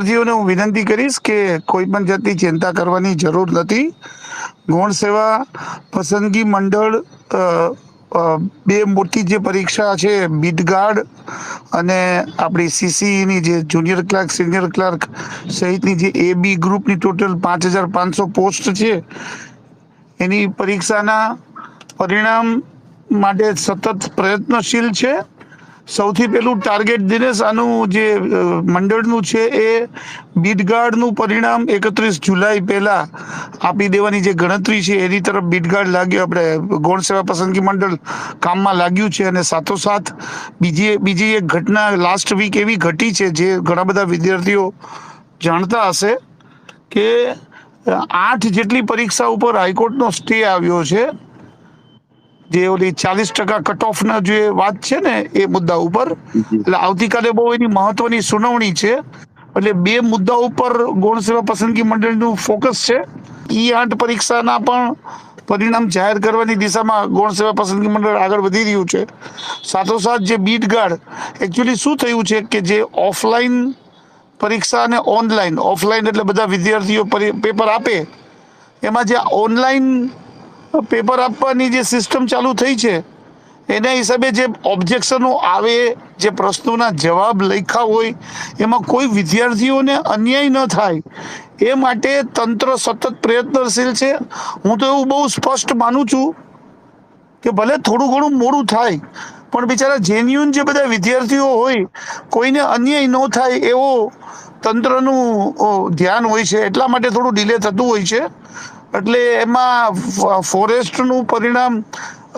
વિદ્યાર્થીઓને હું વિનંતી કરીશ કે કોઈ પણ જાતની ચિંતા કરવાની જરૂર નથી. ગૌણ સેવા પસંદગી મંડળ બે મોટી જે પરીક્ષા છે બીટગાર્ડ અને આપણી સીસીની જે જુનિયર ક્લાર્ક, સિનિયર ક્લાર્ક સહિતની જે એ બી ગ્રુપની ટોટલ પાંચ હજાર પાંચસો પોસ્ટ છે. એની પરીક્ષાના પરિણામ માટે સતત પ્રયત્નશીલ છે. સૌથી પહેલું ટાર્ગેટ દિનેશ આનું જે મંડળનું છે એ બીટગાર્ડનું પરિણામ એકત્રીસ જુલાઈ પહેલાં આપી દેવાની જે ગણતરી છે, એની તરફ બીટગાર્ડ લાગ્યો. આપણે ગૌણ સેવા પસંદગી મંડળ કામમાં લાગ્યું છે અને સાથોસાથ બીજી બીજી એક ઘટના લાસ્ટ વીક એવી ઘટી છે જે ઘણા બધા વિદ્યાર્થીઓ જાણતા હશે કે આઠ જેટલી પરીક્ષા ઉપર હાઈકોર્ટનો સ્ટે આવ્યો છે. જે ઓલી ચાલીસ ટકા કટ ઓફ ના જે વાત છે ને એ મુદ્દા ઉપર. એટલે આવતીકાલે બહુ એની મહત્વની સુનાવણી છે. એટલે બે મુદ્દા ઉપર ગૌણ સેવા પસંદગી મંડળનું ફોકસ છે. ઈ આઠ પરીક્ષાના પણ પરિણામ જાહેર કરવાની દિશામાં ગૌણ સેવા પસંદગી મંડળ આગળ વધી રહ્યું છે. સાથોસાથ જે બીટ ગાર્ડ એકચ્યુઅલી શું થયું છે કે જે ઓફલાઈન પરીક્ષા અને ઓનલાઈન ઓફલાઈન એટલે બધા વિદ્યાર્થીઓ પરી- પેપર આપે એમાં જે ઓનલાઈન પેપર આપવાની જે સિસ્ટમ ચાલુ થઈ છે, એના હિસાબે જે ઓબ્જેક્શનો આવે, જે પ્રશ્નોના જવાબ લખ્યા હોય, એમાં કોઈ વિદ્યાર્થીઓને અન્યાય ન થાય. એ માટે તંત્ર સતત પ્રયત્નશીલ છે. હું તો એવું બહુ સ્પષ્ટ માનું છું કે ભલે થોડું ઘણું મોડું થાય, પણ બિચારા જેન્યુન જે બધા વિદ્યાર્થીઓ હોય, કોઈને અન્યાય ન થાય એવો તંત્રનું ધ્યાન હોય છે. એટલા માટે થોડું ડિલે થતું હોય છે. એટલે એમાં ફોરેસ્ટનું પરિણામ,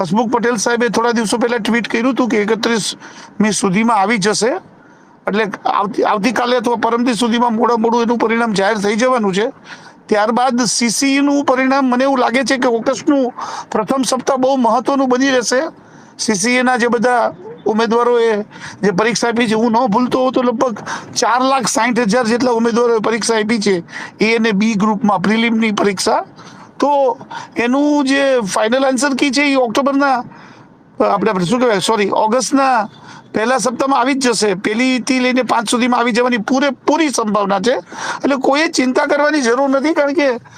હસમુખ પટેલ સાહેબે થોડા દિવસો પહેલાં ટ્વીટ કર્યું હતું કે એકત્રીસ મી સુધીમાં આવી જશે. એટલે આવતી, આવતીકાલે અથવા પરમદી સુધીમાં મોડા મોડું એનું પરિણામ જાહેર થઈ જવાનું છે. ત્યારબાદ સીસીનું પરિણામ મને એવું લાગે છે કે ઓગસ્ટનું પ્રથમ સપ્તાહ બહુ મહત્વનું બની રહેશે. સીસીએના જે બધા ઉમેદવારોએ જે પરીક્ષા આપી છે, હું ન ભૂલતો હોઉં તો લગભગ ચાર લાખ સાઠ હજાર જેટલા ઉમેદવારોએ પરીક્ષા આપી છે, એ અને બી ગ્રુપમાં પ્રિલિમની પરીક્ષા. તો એનું જે ફાઇનલ આન્સર કી છે, એ ઓક્ટોબરના, આપણે શું કહેવાય સોરી ઓગસ્ટના પહેલા સપ્તાહમાં આવી જ જશે. પહેલીથી લઈને પાંચ સુધીમાં આવી જવાની પૂરેપૂરી સંભાવના છે. એટલે કોઈએ ચિંતા કરવાની જરૂર નથી, કારણ કે